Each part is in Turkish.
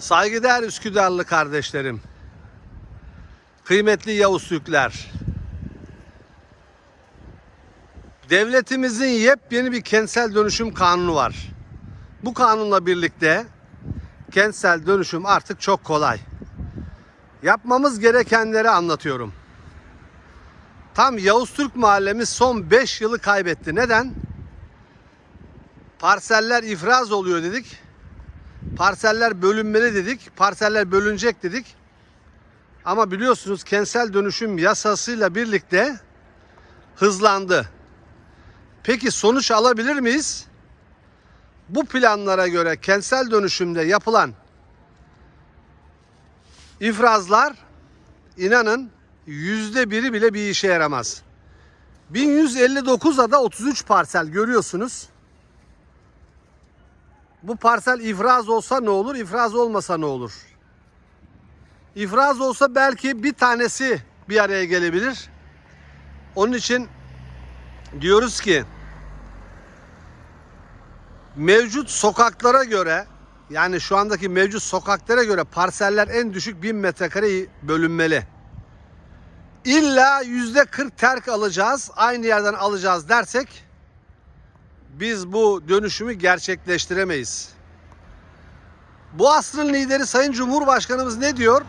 Saygıdeğer Üsküdarlı kardeşlerim. Kıymetli Yavuz Türkler. Devletimizin yepyeni bir kentsel dönüşüm kanunu var. Bu kanunla birlikte kentsel dönüşüm artık çok kolay. Yapmamız gerekenleri anlatıyorum. Tam Yavuz Türk mahallemiz son 5 yılı kaybetti. Neden? Parseller ifraz oluyor dedik. Parseller bölünmeli dedik. Parseller bölünecek dedik. Ama biliyorsunuz kentsel dönüşüm yasasıyla birlikte hızlandı. Peki sonuç alabilir miyiz? Bu planlara göre kentsel dönüşümde yapılan ifrazlar inanın yüzde biri bile bir işe yaramaz. 1159 ada 33 parsel görüyorsunuz. Bu parsel ifraz olsa ne olur, ifraz olmasa ne olur? İfraz olsa belki bir tanesi bir araya gelebilir. Onun için diyoruz ki mevcut sokaklara göre yani şu andaki mevcut sokaklara göre parseller en düşük 1000 metrekare bölünmeli. İlla yüzde 40 terk alacağız, aynı yerden alacağız dersek biz bu dönüşümü gerçekleştiremeyiz. Bu asrın lideri Sayın Cumhurbaşkanımız ne diyor?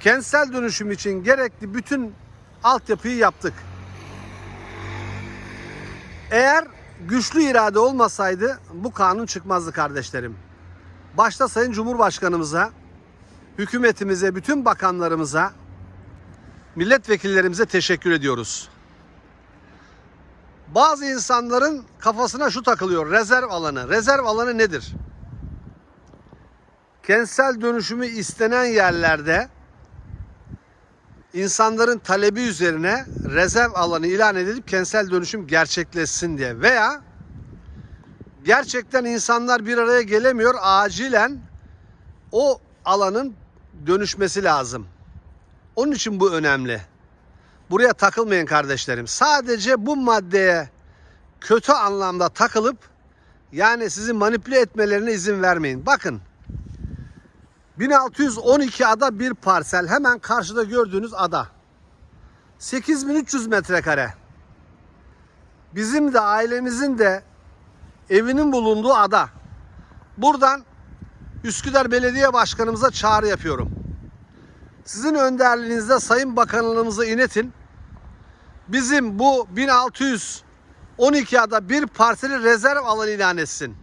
Kentsel dönüşüm için gerekli bütün altyapıyı yaptık. Eğer güçlü irade olmasaydı bu kanun çıkmazdı kardeşlerim. Başta Sayın Cumhurbaşkanımıza, hükümetimize, bütün bakanlarımıza, milletvekillerimize teşekkür ediyoruz. Bazı insanların kafasına şu takılıyor. Rezerv alanı. Rezerv alanı nedir? Kentsel dönüşümü istenen yerlerde insanların talebi üzerine rezerv alanı ilan edilip kentsel dönüşüm gerçekleşsin diye veya gerçekten insanlar bir araya gelemiyor acilen o alanın dönüşmesi lazım. Onun için bu önemli. Buraya takılmayın kardeşlerim. Sadece bu maddeye kötü anlamda takılıp yani sizi manipüle etmelerine izin vermeyin. Bakın 1612 ada bir parsel hemen karşıda gördüğünüz ada. 8300 metrekare. Bizim de ailemizin de evinin bulunduğu ada. Buradan Üsküdar Belediye Başkanımıza çağrı yapıyorum. Sizin önderliğinizde Sayın Bakanlığımıza inetin. Bizim bu 1612 ada bir parseli rezerv alanı ilan etsin.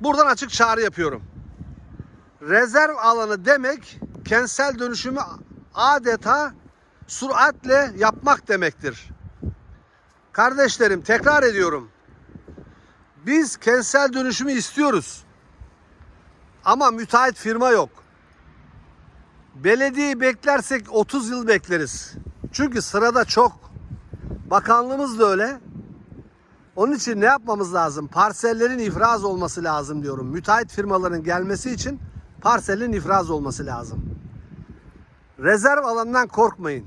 Buradan açık çağrı yapıyorum. Rezerv alanı demek kentsel dönüşümü adeta süratle yapmak demektir. Kardeşlerim tekrar ediyorum. Biz kentsel dönüşümü istiyoruz. Ama müteahhit firma yok. Belediyeyi beklersek 30 yıl bekleriz. Çünkü sırada çok. Bakanlığımız da öyle. Onun için ne yapmamız lazım? Parsellerin ifraz olması lazım diyorum. Müteahhit firmaların gelmesi için parselin ifraz olması lazım. Rezerv alanından korkmayın.